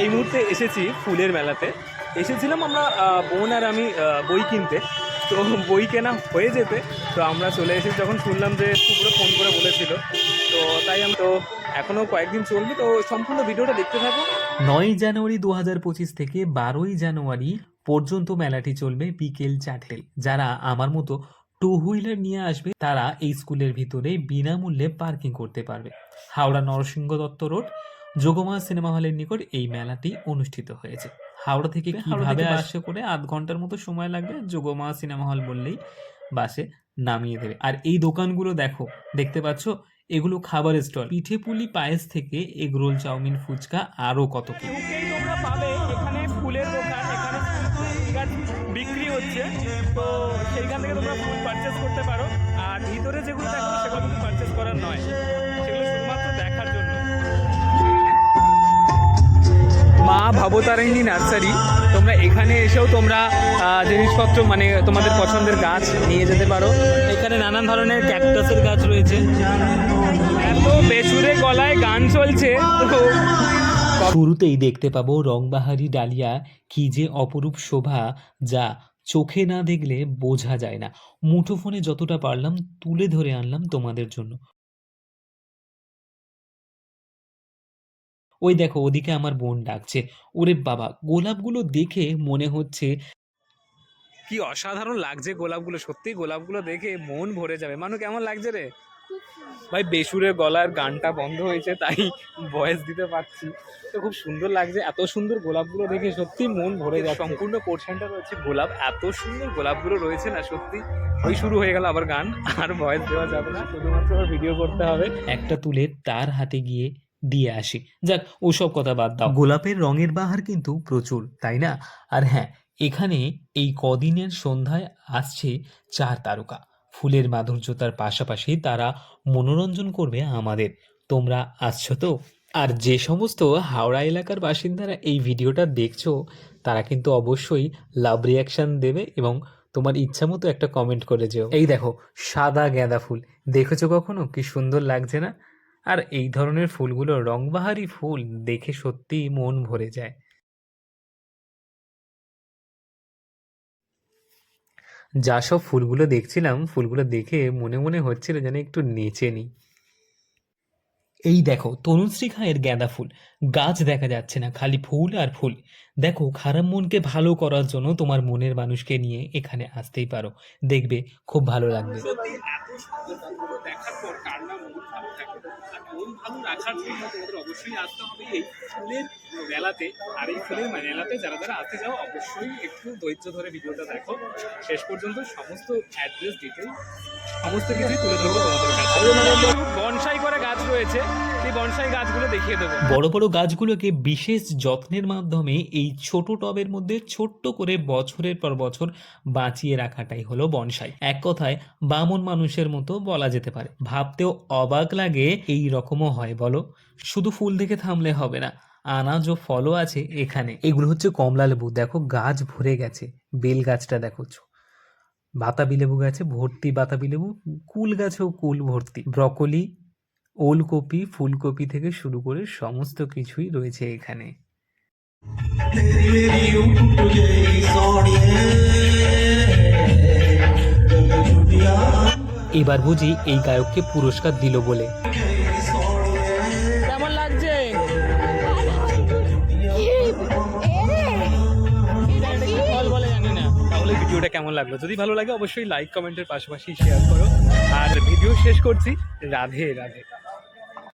এই মুহূর্তে এসেছি ফুলের মেলাতে। এসেছিলাম আমরা বোন আর আমি বই কিনতে। তো বই কেনা হয়ে যেতে, তো আমরা চলে এসেছি যখন শুনলাম যে পুরো ফোন করে বলেছিল, তো তাই আমি, তো এখনও কয়েকদিন চলবে, তো সম্পূর্ণ ভিডিওটা দেখতে থাকো। নয় জানুয়ারি দু হাজার পঁচিশ থেকে বারোই জানুয়ারি পর্যন্ত মেলাটি চলবে বিকেল চারটে যারা আমার মতো টু হুইলার নিয়ে আসবে, তারা এই স্কুলের ভিতরে বিনামূল্যে পার্কিং করতে পারবে। হাওড়া নরসিংহ দত্ত রোড যোগমা সিনেমা হলের নিকট এই মেলাটি অনুষ্ঠিত হয়েছে। হাওড়া থেকে কীভাবে আসছে করে আধ ঘণ্টার মতো সময় লাগবে যোগমা সিনেমা হল বললেই বাসে নামিয়ে দেবে। আর এই দোকানগুলো দেখো দেখতে পাচ্ছ? এগুলো খাবার স্টল। পিঠে পুলি পায়েস থেকে এগরোল চাউমিন ফুচকা আরও কত কি। তোমরা পাবে। এখানে ফুলের দোকান এখানে বিক্রি হচ্ছে। তো সেইখান থেকে তোমরা ফুল পারচেস করতে পারো। আর ভিতরে যেগুলো দেখো সেগুলো কিন্তু পারচেস করার নয়। মা ভবতারিণী নার্সারি। তোমরা এখানে এসেও তোমরা জিনিসপত্র মানে তোমাদের পছন্দের গাছ নিয়ে যেতে পারো। এখানে নানান ধরনের ক্যাকটাসের গাছ রয়েছে। এত বেসুরে গলায় গান চলছে। শুরুতেই দেখতে পাবো রংবাহারি ডালিয়া কি যে অপরূপ শোভা যা চোখে না দেখলে বোঝা যায় না। মুঠোফোনে যতটা পারলাম তুলে ধরে আনলাম তোমাদের জন্য। ওই দেখো ওদিকে আমার বোন ডাকছে। ওরে বাবা গোলাপগুলো দেখে মনে হচ্ছে কি অসাধারণ লাগছে গোলাপগুলো। সত্যি গোলাপগুলো দেখে মন ভরে যাবে। মানু কেমন লাগছে রে? ভাই বেসুরে গলার গানটা বন্ধ হয়েছে তাই ভয়েস দিতে পারছি। তো খুব সুন্দর লাগছে এত সুন্দর গোলাপগুলো দেখে সত্যি মন ভরে যায় সম্পূর্ণ পোর্শনটা রয়েছে গোলাপ। এত সুন্দর গোলাপগুলো রয়েছে না সত্যি। ওই শুরু হয়ে গেল আবার গান আর ভয়েস দেওয়া যাবে না। শুধুমাত্র ভিডিও করতে হবে। একটা তুলে তার হাতে গিয়ে দিয়ে আসি। যাক, ওসব কথা বাদ দাও। গোলাপের রঙের বাহার কিন্তু প্রচুর, তাই না? আর হ্যাঁ এখানে এই কদিনের সন্ধ্যায় আসছে চার তারকা। ফুলের মাধুর্যতার পাশাপাশি তারা মনোরঞ্জন করবে আমাদের। তোমরা আসছো তো? আর যে সমস্ত হাওড়া এলাকার বাসিন্দারা এই ভিডিওটা দেখছ, তারা কিন্তু অবশ্যই লাভ রিয়াকশন দেবে এবং তোমার ইচ্ছা মতো একটা কমেন্ট করে যেও। এই দেখো, সাদা গাঁদা ফুল। দেখেছ কখনো? কি সুন্দর লাগছে না? আর এই ধরনের ফুলগুলো রংবাহারি ফুল দেখে সত্যিই মন ভরে যায়। যা সব ফুলগুলো দেখছিলাম, ফুলগুলো দেখে মনে মনে হচ্ছিল যেন একটু নেচে নিই। এই দেখো, তনুশ্রী খায়ের গাঁদা ফুল। গাছ দেখা যাচ্ছে না খালি ফুল আর ফুল। দেখো খারাপ মনকে ভালো করার জন্য তোমার মনের মানুষকে নিয়ে এখানে আসতেই পারো। দেখবে খুব ভালো লাগবে। সত্যি এত সুন্দর গাছগুলো দেখার পর কার না ভালো থাকে? আর ভালো রাখার জন্য তোমাদের অবশ্যই আসতে হবে এই ফুলের মেলাতে। আর এই ফুলের মেলাতে যারা যারা আসতে যাও অবশ্যই একটু ধৈর্য ধরে ভিডিওটা দেখো। শেষ পর্যন্ত সমস্ত অ্যাড্রেস ডিটেল সমস্ত কিছুই তুলে ধরবো তোমাদের কাছে। বনসাই করে গাছ রয়েছে সেই বনসাই গাছগুলো দেখিয়ে দেবো। বড় বড় গাছগুলোকে বিশেষ যত্নের মাধ্যমে এই ছোট টবের মধ্যে ছোট্ট করে বছরের পর বছর বাঁচিয়ে রাখাটাই হলো বনসাই। এক কথায়, বামন মানুষের মতো বলা যেতে পারে। ভাবতেও অবাক লাগে এই রকমও হয় বলো। শুধু ফুল দেখে থামলে হবে না, আনাজ ও ফলও আছে এখানে। এগুলো হচ্ছে কমলা লেবু। দেখো, গাছ ভরে গেছে। বেল গাছটা দেখো। বাতাবি লেবু গাছে ভর্তি বাতাবি লেবু, কুল গাছেও কুল ভর্তি। ব্রকলি ওলকপি ফুলকপি থেকে শুরু করে সমস্ত কিছুই রয়েছে এখানে। এবার বুঝি এই গায়ককে পুরস্কার দিল বলে। কেমন লাগছে? ভিডিওটা কেমন লাগল? যদি ভালো লাগে অবশ্যই লাইক কমেন্টের পাশাপাশি শেয়ার করো। আর ভিডিও শেষ করছি। রাধে রাধে।